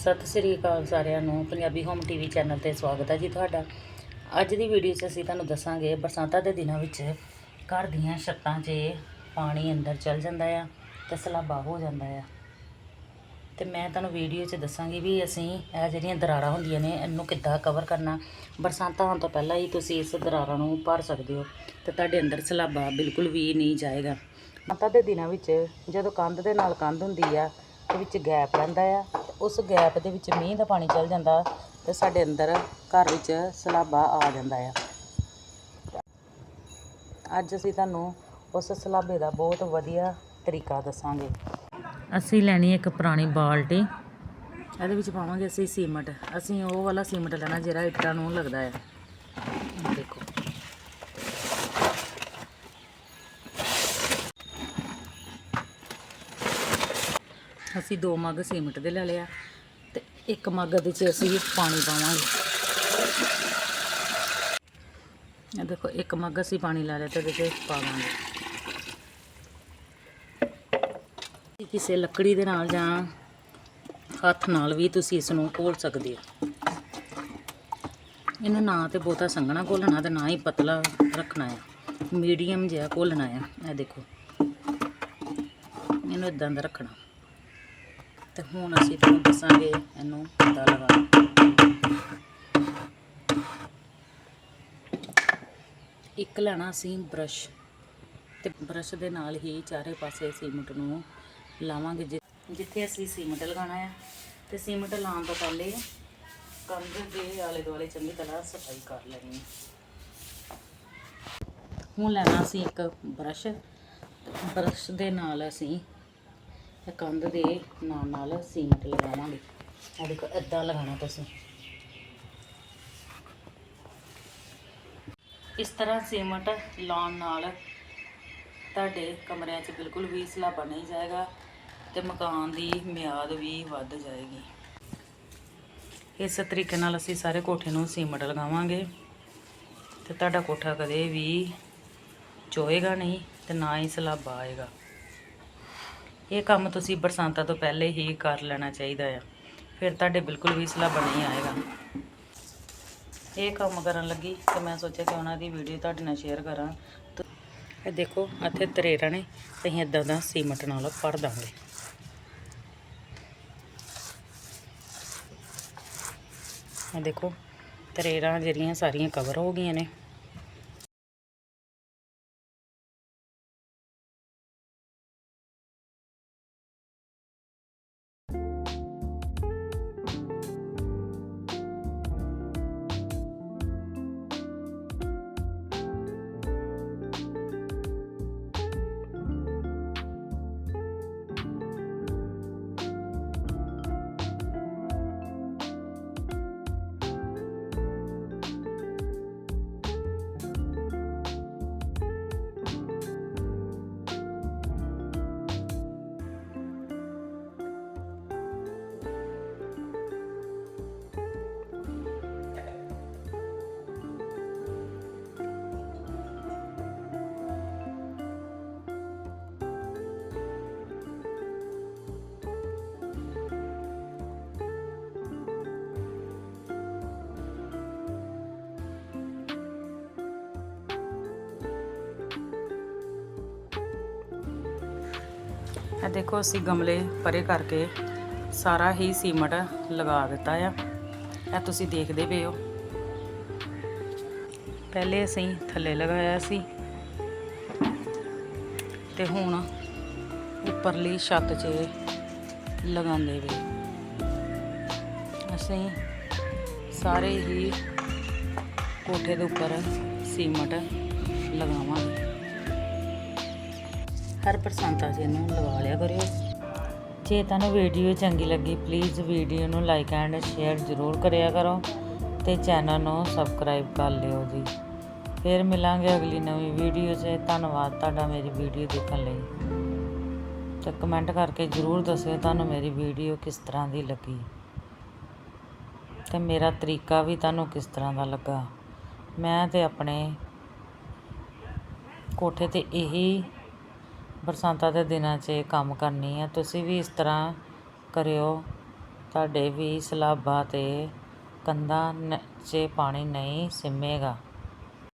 ਸਤਿ ਸ੍ਰੀ ਅਕਾਲ ਸਾਰਿਆਂ ਨੂੰ, Punjabi home TV channel ਤੇ ਸਵਾਗਤ ਹੈ ਜੀ ਤੁਹਾਡਾ। ਅੱਜ ਦੀ ਵੀਡੀਓ 'ਚ ਅਸੀਂ ਤੁਹਾਨੂੰ ਦੱਸਾਂਗੇ, ਬਰਸਾਤਾਂ ਦੇ ਦਿਨਾਂ ਵਿੱਚ ਘਰ ਦੀਆਂ ਛੱਤਾਂ 'ਚ ਪਾਣੀ ਅੰਦਰ ਚਲ ਜਾਂਦਾ ਆ ਤੇ ਸਲਾਬਾ ਹੋ ਜਾਂਦਾ ਆ। ਤੇ ਮੈਂ ਤੁਹਾਨੂੰ ਵੀਡੀਓ 'ਚ ਦੱਸਾਂਗੀ ਵੀ ਅਸੀਂ ਇਹ ਜਿਹੜੀਆਂ ਦਰਾਰਾਂ ਹੁੰਦੀਆਂ ਨੇ, ਇਹਨੂੰ ਕਿੱਦਾਂ ਕਵਰ ਕਰਨਾ। ਬਰਸਾਤਾਂ ਹੋਣ ਤੋਂ ਪਹਿਲਾਂ ਹੀ ਤੁਸੀਂ ਇਸ ਦਰਾਰਾਂ ਨੂੰ ਭਰ ਸਕਦੇ ਹੋ ਤੇ ਤੁਹਾਡੇ ਅੰਦਰ ਸਲਾਬਾ ਬਿਲਕੁਲ ਵੀ ਨਹੀਂ ਜਾਏਗਾ। ਬਰਸਾਤਾਂ ਦੇ ਦਿਨਾਂ ਵਿੱਚ ਜਦੋਂ ਕੰਧ ਦੇ ਨਾਲ ਕੰਧ ਹੁੰਦੀ ਆ ਤੇ ਵਿੱਚ ਗੈਪ ਰਹਿੰਦਾ ਆ। ਉਸ ਗੈਪ ਦੇ ਵਿੱਚ ਮੀਂਹ ਦਾ ਪਾਣੀ ਚੱਲ ਜਾਂਦਾ ਤੇ ਸਾਡੇ ਅੰਦਰ ਘਰ ਵਿੱਚ ਸਲਾਬਾ ਆ ਜਾਂਦਾ ਆ। ਅੱਜ ਅਸੀਂ ਤੁਹਾਨੂੰ ਉਸ ਸਲਾਬੇ ਦਾ ਬਹੁਤ ਵਧੀਆ ਤਰੀਕਾ ਦੱਸਾਂਗੇ। ਅਸੀਂ ਲੈਣੀ ਇੱਕ ਪੁਰਾਣੀ ਬਾਲਟੀ। ਇਹਦੇ ਵਿੱਚ ਪਾਵਾਂਗੇ ਅਸੀਂ ਸੀਮਟ। ਅਸੀਂ ਉਹ ਵਾਲਾ ਸੀਮਟ ਲੈਣਾ ਜਿਹੜਾ ਇੱਟਾਂ ਨੂੰ ਲੱਗਦਾ ਹੈ ਆਹ ਦੇਖੋ ਅਸੀਂ ਦੋ ਮੱਗ ਸੀਮਟ ਦੇ ਲੈ ਲਿਆ ਤੇ ਇੱਕ ਮੱਗ ਦੇ ਚ ਅਸੀਂ ਪਾਣੀ ਪਾਵਾਂਗੇ। ਇਹ ਦੇਖੋ, ਇੱਕ ਮੱਗ ਅਸੀਂ ਪਾਣੀ ਲੈ ਲਿਆ ਤੇ ਇਹਦੇ ਚ ਪਾਵਾਂਗੇ। ਕਿਸੇ ਲੱਕੜੀ ਦੇ ਨਾਲ ਜਾਂ ਹੱਥ ਨਾਲ ਵੀ ਤੁਸੀਂ ਇਸ ਨੂੰ ਘੋਲ ਸਕਦੇ ਹੋ। ਇਹਨੂੰ ਨਾ ਤੇ ਬਹੁਤਾ ਸੰਘਣਾ ਘੋਲਣਾ ਤੇ ਨਾ ਹੀ ਪਤਲਾ ਰੱਖਣਾ ਹੈ ਮੀਡੀਅਮ ਜਿਹਾ ਘੋਲਣਾ ਹੈ ਇਹ ਦੇਖੋ, ਇਹਨੂੰ ਇਦਾਂ ਦਾ ਰੱਖਣਾ। ਤੇ ਹੁਣ ਅਸੀਂ ਤੁਹਾਨੂੰ ਦੱਸਾਂਗੇ ਇਹਨੂੰ ਕਿੱਦਾਂ ਲਗਾਉਣਾ ਇੱਕ ਲੈਣਾ ਅਸੀਂ ਬ੍ਰਸ਼ ਤੇ ਬ੍ਰਸ਼ ਦੇ ਨਾਲ ਹੀ ਚਾਰੇ ਪਾਸੇ ਸੀਮਟ ਨੂੰ ਲਾਵਾਂਗੇ ਜਿ- ਜਿੱਥੇ ਅਸੀਂ ਸੀਮਟ ਲਗਾਉਣਾ ਹੈ ਤੇ ਸੀਮਟ ਲਾਉਣ ਤੋਂ ਪਹਿਲੇ ਕੰਧ ਦੇ ਆਲੇ ਦੁਆਲੇ ਚੰਗੀ ਤਰ੍ਹਾਂ ਸਫ਼ਾਈ ਕਰ ਲੈਣੀ ਹੈ ਹੁਣ ਲੈਣਾ ਅਸੀਂ ਇੱਕ ਬ੍ਰਸ਼। ਬ੍ਰਸ਼ ਦੇ ਨਾਲ ਅਸੀਂ ਕੰਧ ਦੇ ਨਾਲ ਨਾਲ ਸੀਮਟ ਲਗਾਵਾਂਗੇ। ਆ ਦੇਖੋ ਇਦਾਂ ਲਗਾਉਣਾ ਤੁਸੀਂ। ਇਸ ਤਰ੍ਹਾਂ ਸੀਮਟ ਲਾਉਣ ਨਾਲ ਤੁਹਾਡੇ ਕਮਰਿਆਂ 'ਚ ਬਿਲਕੁਲ ਵੀ ਸਲਾਬਾ ਨਹੀਂ ਜਾਏਗਾ ਤੇ ਮਕਾਨ ਦੀ ਮਿਆਦ ਵੀ ਵੱਧ ਜਾਏਗੀ। ਇਸ ਤਰੀਕੇ ਨਾਲ ਅਸੀਂ ਸਾਰੇ ਕੋਠੇ ਨੂੰ ਸੀਮਟ ਲਗਾਵਾਂਗੇ ਤੇ ਤੁਹਾਡਾ ਕੋਠਾ ਕਦੇ ਵੀ ਚੋਏਗਾ ਨਹੀਂ ਤੇ ਨਾ ਹੀ ਸਲਾਬਾ ਆਏਗਾ। ਇਹ ਕੰਮ ਤੁਸੀਂ ਬਰਸਾਤਾਂ ਤੋਂ ਪਹਿਲੇ ਹੀ ਕਰ ਲੈਣਾ ਚਾਹੀਦਾ ਆ। ਫਿਰ ਤੁਹਾਡੇ ਬਿਲਕੁਲ ਵੀ ਸਲਾਬਾ ਨਹੀਂ ਆਏਗਾ। ਇਹ ਕੰਮ ਕਰਨ ਲੱਗੀ ਤੇ ਮੈਂ ਸੋਚਿਆ ਕਿ ਉਹਨਾਂ ਦੀ ਵੀਡੀਓ ਤੁਹਾਡੇ ਨਾਲ ਸ਼ੇਅਰ ਕਰਾਂ। ਇਹ ਦੇਖੋ, ਇੱਥੇ ਤਰੇਰਾਂ ਨੇ, ਅਸੀਂ ਇਦਾਂ ਦਾ ਸੀਮਟ ਨਾਲ ਭਰ ਦਾਂਗੇ। ਇਹ ਦੇਖੋ ਤਰੇਰਾਂ ਜਿਹੜੀਆਂ ਸਾਰੀਆਂ ਕਵਰ ਹੋ ਗਈਆਂ ਨੇ। ਇਹ ਦੇਖੋ ਅਸੀਂ ਗਮਲੇ ਪਰੇ ਕਰਕੇ ਸਾਰਾ ਹੀ ਸੀਮਟ ਲਗਾ ਦਿੱਤਾ ਆ। ਇਹ ਤੁਸੀਂ ਦੇਖਦੇ ਪਏ ਹੋ। ਪਹਿਲੇ ਅਸੀਂ ਥੱਲੇ ਲਗਾਇਆ ਸੀ। ਤੇ ਹੁਣ ਉੱਪਰਲੀ ਛੱਤ 'ਚ ਲਗਾਉਂਦੇ ਪਏ। ਅਸੀਂ ਸਾਰੇ ਹੀ ਕੋਠੇ ਦੇ ਉੱਪਰ ਸੀਮਟ ਲਗਾਵਾਂਗੇ। ਹਰ ਬਰਸਾਤਾਂ 'ਚ ਇਹਨੂੰ ਲਵਾ ਲਿਆ ਕਰਿਓ। ਜੇ ਤੁਹਾਨੂੰ ਵੀਡੀਓ ਚੰਗੀ ਲੱਗੀ ਪਲੀਜ਼ ਵੀਡੀਓ ਨੂੰ ਲਾਈਕ ਐਂਡ ਸ਼ੇਅਰ ਜ਼ਰੂਰ ਕਰਿਆ ਕਰੋ ਤੇ ਚੈਨਲ ਨੂੰ ਸਬਸਕ੍ਰਾਈਬ ਕਰ ਲਿਓ ਜੀ। ਫਿਰ ਮਿਲਾਂਗੇ ਅਗਲੀ ਨਵੀਂ ਵੀਡੀਓ 'ਚ। ਧੰਨਵਾਦ ਤੁਹਾਡਾ ਮੇਰੀ ਵੀਡੀਓ ਦੇਖਣ ਲਈ। ਤੇ ਕਮੈਂਟ ਕਰਕੇ ਜ਼ਰੂਰ ਦੱਸਿਓ ਤੁਹਾਨੂੰ ਮੇਰੀ ਵੀਡੀਓ ਕਿਸ ਤਰ੍ਹਾਂ ਦੀ ਲੱਗੀ। ਤੇ ਮੇਰਾ ਤਰੀਕਾ ਵੀ ਤੁਹਾਨੂੰ ਕਿਸ ਤਰ੍ਹਾਂ ਦਾ ਲੱਗਾ। ਮੈਂ ਤੇ ਆਪਣੇ ਕੋਠੇ ਤੇ ਇਹੀ ਬਰਸਾਤਾਂ ਦੇ ਦਿਨਾਂ 'ਚ ਕੰਮ ਕਰਨੀ ਹੈ ਤੁਸੀਂ ਵੀ ਇਸ ਤਰ੍ਹਾਂ ਕਰਿਓ। ਤੁਹਾਡੇ ਵੀ ਸਲਾਬਾਂ ਅਤੇ ਕੰਧਾਂ 'ਚ ਪਾਣੀ ਨਹੀਂ ਸਿੰਮੇਗਾ।